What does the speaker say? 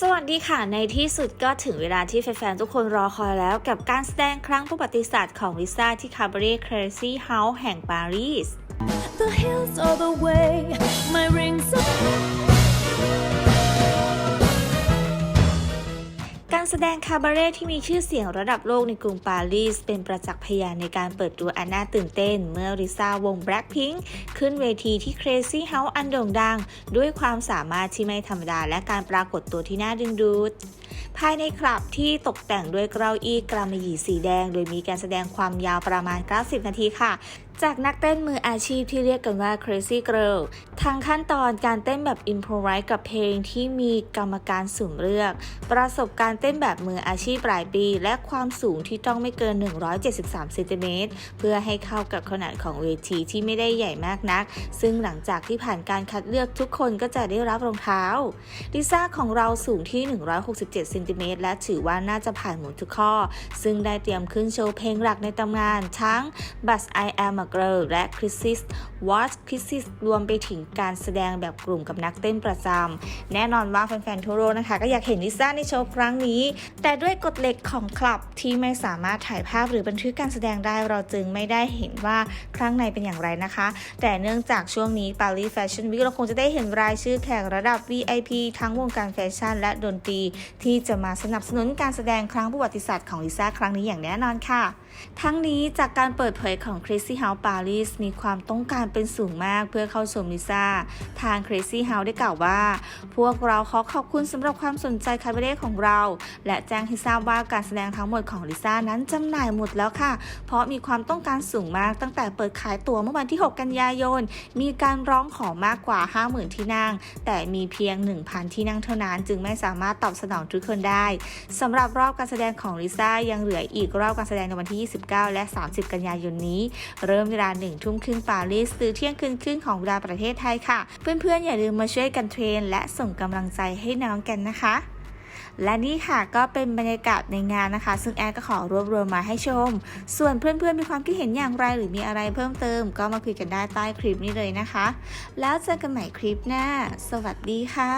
สวัสดีค่ะ ในที่สุดก็ถึงเวลาที่แฟนๆ ทุกคนรอคอยแล้วกับการแสดงครั้งประวัติศาสตร์ของลิซ่าที่คาบาเร่เครซี่เฮาส์แห่งปารีส The hills all the way, my rings are การแสดงคาบาเร่ที่มีชื่อเสียงระดับโลกในกรุงปารีส เป็นประจักษ์พยานในการเปิดตัวอันน่าตื่นเต้น เมื่อริซ่าวง Blackpink ขึ้นเวทีที่ Crazy House อันโด่งดัง ด้วยความสามารถที่ไม่ธรรมดาและการปรากฏตัวที่น่าดึงดูด ภายในคลับที่ตกแต่งด้วยเก้าอี้กระมหยี่สีแดง โดยมีการแสดงความยาวประมาณ 90 นาทีค่ะจากนักเต้นมืออาชีพที่เรียกกันว่า Crazy Girl ทางขั้นตอนการเต้นแบบ improvise กับเพลงที่มีกรรมการสุ่มเลือก ประสบการณ์เต้นแบบมืออาชีพปลายปี และความสูงที่ต้องไม่เกิน 173เซนติเมตรเพื่อให้เข้ากับขนาดของเวทีที่ไม่ได้ใหญ่มากนัก ซึ่งหลังจากที่ผ่านการคัดเลือกทุกคนก็จะได้รับรองเท้าลิซ่าของเราสูงที่ 167เซนติเมตรและถือว่าน่าจะผ่านหมดทุกข้อ ซึ่งได้เตรียมขึ้นโชว์เพลงหลักในตำนานทั้ง But I Am a Girl และ Crisis What Crisis รวมไปถึงการแสดงแบบกลุ่มกับนักเต้นประจำแน่นอนว่าแฟนๆทั่วโลกนะคะ ก็อยากเห็นลิซ่าในโชว์ครั้งนี้แต่ด้วยกฎเหล็กของคลับที่ไม่สามารถถ่ายภาพหรือบันทึกการแสดงได้เราจึงไม่ได้เห็นว่าครั้งในเป็นอย่างไรนะคะ แต่เนื่องจากช่วงนี้ปารีสแฟชั่นวิกเราคงจะได้เห็นรายชื่อแขกระดับ VIP ทั้งวงการแฟชั่นและดนตรี ที่จะมาสนับสนุนการแสดงครั้งประวัติศาสตร์ของลิซ่าครั้งนี้อย่างแน่นอนค่ะ ทั้งนี้จากการเปิดเผยของ Crazy House Paris มีความต้องการเป็นสูงมากเพื่อเข้าชมลิซ่า ทาง Crazy House ได้กล่าวว่า พวกเราขอขอบคุณสำหรับความสนใจคาเบเร่ของเรา และแจ้งให้ทราบว่าการแสดงทั้งหมดของลิซ่านั้นจำหน่ายหมดแล้วค่ะ เพราะมีความต้องการสูงมากตั้งแต่เปิดขายตั๋วเมื่อวันที่ 6 กันยายน มีการร้องขอมากกว่า 50,000 ที่นั่ง แต่มีเพียง 1,000 ที่นั่งเท่านั้น จึงไม่สามารถตอบสนองทุกคนได้สำหรับรอบการแสดงของลิซ่ายังเหลืออีกรอบการแสดงในวันที่29 และ 30 กันยายนนี้ เริ่มเวลา1ทุ่มครึ่งปารีสหรือเที่ยงคืนครึ่งของเวลาประเทศไทยค่ะ เพื่อนๆ อย่าลืมมาช่วยกันเทรน และส่งกำลังใจให้น้องกันนะคะและนี่ค่ะก็เป็นบรรยากาศในงานนะคะ ซึ่งแอดก็ขอรวบรวมมาให้ชม ส่วนเพื่อนๆมีความคิดเห็นอย่างไรหรือมีอะไรเพิ่มเติม ก็มาคุยกันได้ใต้คลิปนี้เลยนะคะ แล้วเจอกันใหม่คลิปหน้า สวัสดีค่ะ